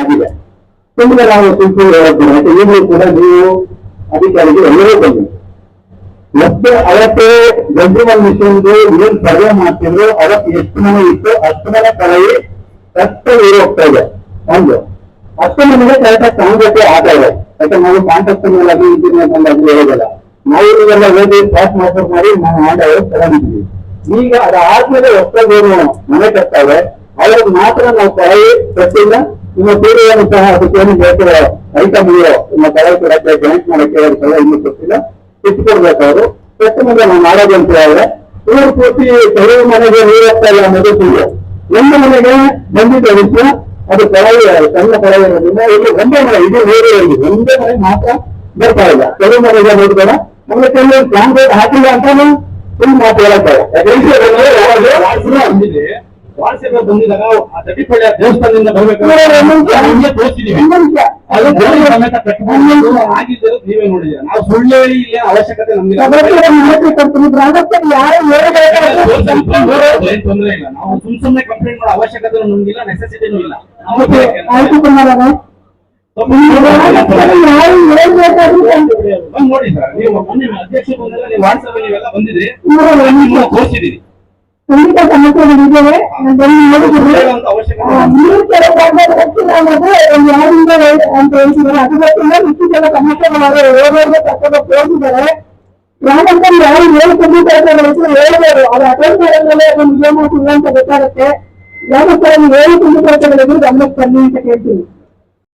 ಆಗಿದೆ. ತುಂಬಾ ನಾವು ಹೇಳ್ತೀನಿ ಯಾಕೆ ಈಗಲೂ ಕೂಡ ನೀವು ಅಧಿಕಾರಿಗೆ ಎಲ್ಲರೂ ಬಂದಿದೆ ಮತ್ತೆ ಅವತ್ತೆ ಗಂಜಿಮಲ್ ಮಿಷನ್ದು ಏನ್ ಸರ್ವೆ ಮಾಡ್ತಿದ್ರು, ಅವತ್ತು ಎಷ್ಟು ಮನೆ ಇತ್ತು, ಅಷ್ಟು ಮನೆ ಕಳೆಯಿ ನೀರು ಹೋಗ್ತಾ ಇದೆ. ಒಂದು, ಅಷ್ಟು ಮನೆಗೆ ಕರೆಕ್ಟಾಗಿ ಕಾಂಗ್ರೆಸ್ ಆಗ್ತಾ ಇದೆ. ಯಾಕಂದ್ರೆ ನಾವು ಕಾಂಟ್ರಾಕ್ಟ್ ಮೇಲೆ ಅದು ಇಂಜಿನಿಯರ್ ಮೇಲೆ ಅದು ಹೇಳೋದಿಲ್ಲ. ನಾವು ಇವೆಲ್ಲ ಓದಿ ಪಾಸ್ ಮಾಸ್ಟರ್ ಮಾಡಿ ನಾವು ಮಾಡೋ ತಗೊಂಡಿದ್ವಿ ಈಗ ಅದಾದ್ಮೇಲೆ ಹೊಸದೇನು ಮನೆ ಕಟ್ತಾವೆ ಅವ್ರಿಗೆ ಮಾತ್ರ ನಾವು ಕಳೆಯಿ, ಕಟ್ಟಿಲ್ಲ. ನಿಮ್ಮ ಪೂರ್ವವನ್ನು ಸಹ ಅದಕ್ಕೇನು ಹೇಳ್ತಾರೆ? ಐಟಮ್ ಇರೋ ನಿಮ್ಮ ಕಳೆ ಕೊಡಕ್ಕೆ ಜಾಯಿಂಟ್ ಮಾಡಕ್ಕೆ ಅವ್ರಿಗೆಲ್ಲ ಇನ್ನೂ ಕೊಟ್ಟಿಲ್ಲ ಇಟ್ಕೊಡ್ಬೇಕು ಅವರು ಮುಂದೆ ನಾವು ಮಾಡೋದು ಅಂತ ಹೇಳಿದ್ರೆ ಇವರು ಪೂರ್ತಿ ಕೆಲವು ಮನೆಗೆ ನೀರಾಗ್ತಾ ಹೋಗ್ತಾ ಇಲ್ಲ ಅನ್ನೋದು ಸುಳ್ಳು ಒಂದು ಮನೆಗೆ ಬಂದಿದ್ದ ವಿಷಯ ಅದು ಕೊಳವೆ ಸಣ್ಣ ಕೊಳವೆ ಇರೋದ್ರಿಂದ ಇಲ್ಲಿ ಒಂದೇ ಮನೆ ಇದು ಬೇರೆ ಒಂದೇ ಮನೆ ಮಾತ್ರ ಬರ್ತಾ ಇಲ್ಲ. ಕೆಲವು ಮನೆಗೆ ನೋಡಿದ್ರೆ ನಮಗೆ ಕೆಲವು ಕಾಂಕ್ರೀಟ್ ಹಾಕಿಲ್ಲ ಅಂತಾನು ಫುಲ್ ಮಾತು ಹೇಳ್ತಾರೆ ಬಂದಿದಾಗ ದೇವಸ್ಥಾನದಿಂದ ಬರ್ಬೇಕು. ನಿಮ್ಗೆ ತೋರಿಸಿದೀವಿ. ಅದು ಸಮೇತ ಕಟ್ಕೊಂಡು ಆಗಿದ್ದರು ನೀವೇ ನೋಡಿದ್ದೀರಾ? ನಾವು ಸುಳ್ಳು ಹೇಳಿ ಇಲ್ಲಿ. ಅವಶ್ಯಕತೆ ನಮ್ಗೆ ಏನ್ ತೊಂದ್ರೆ ಇಲ್ಲ. ನಾವು ಸುಮ್ ಕಂಪ್ಲೇಂಟ್ ಮಾಡೋ ಅವಶ್ಯಕತೆ ನಮ್ಗಿಲ್ಲ ನೆಸೆಸಿಟಿನೂ ಇಲ್ಲ. ನೋಡಿ ಸರ್. ನೀವು ಮೊನ್ನೆ ಅಧ್ಯಕ್ಷ ಬಂದಾಗ ನೀವು ನೀವೆಲ್ಲ ಬಂದಿದ್ರಿ. ತೋರಿಸಿದೀರಿ ಖಂಡಿತ ಸಮಸ್ಯೆಗಳಿದ್ದೇವೆ ಅಂತ ಅವಶ್ಯಕತೆ ಆ, ನೀರು ಕೆಲವು ಭಾಗದಲ್ಲಿ ಗೊತ್ತಿಲ್ಲ ಅನ್ನೋದು ಯಾರಿಂದ ಅಂತ ಹೇಳ್ತಿದ್ದಾರೆ. ಅದು ಗೊತ್ತಿಲ್ಲ ಮಿಕ್ಕಿದೆಲ್ಲ ಸಮಸ್ಯೆಗಳಾದ್ರೆ ಓದೋರ್ಗೆ ತಕ್ಕದ ತೋರಿಸಿದ್ದಾರೆ ಏನು ಹೇಳ್ಬೋದು ಅವ್ರ ಅಟೆಂಡ್ ಮಾಡೋದ್ಮೇಲೆ ಅದೊಂದು ಇಲ್ಲ ಅಂತ ಗೊತ್ತಾಗುತ್ತೆ. ಗ್ರಾಮಸ್ಥರಲ್ಲಿ ಏಳು ತಂದಿದ್ದಾರೆ ಗಮನಕ್ಕೆ ಬನ್ನಿ ಅಂತ ಕೇಳ್ತೀನಿ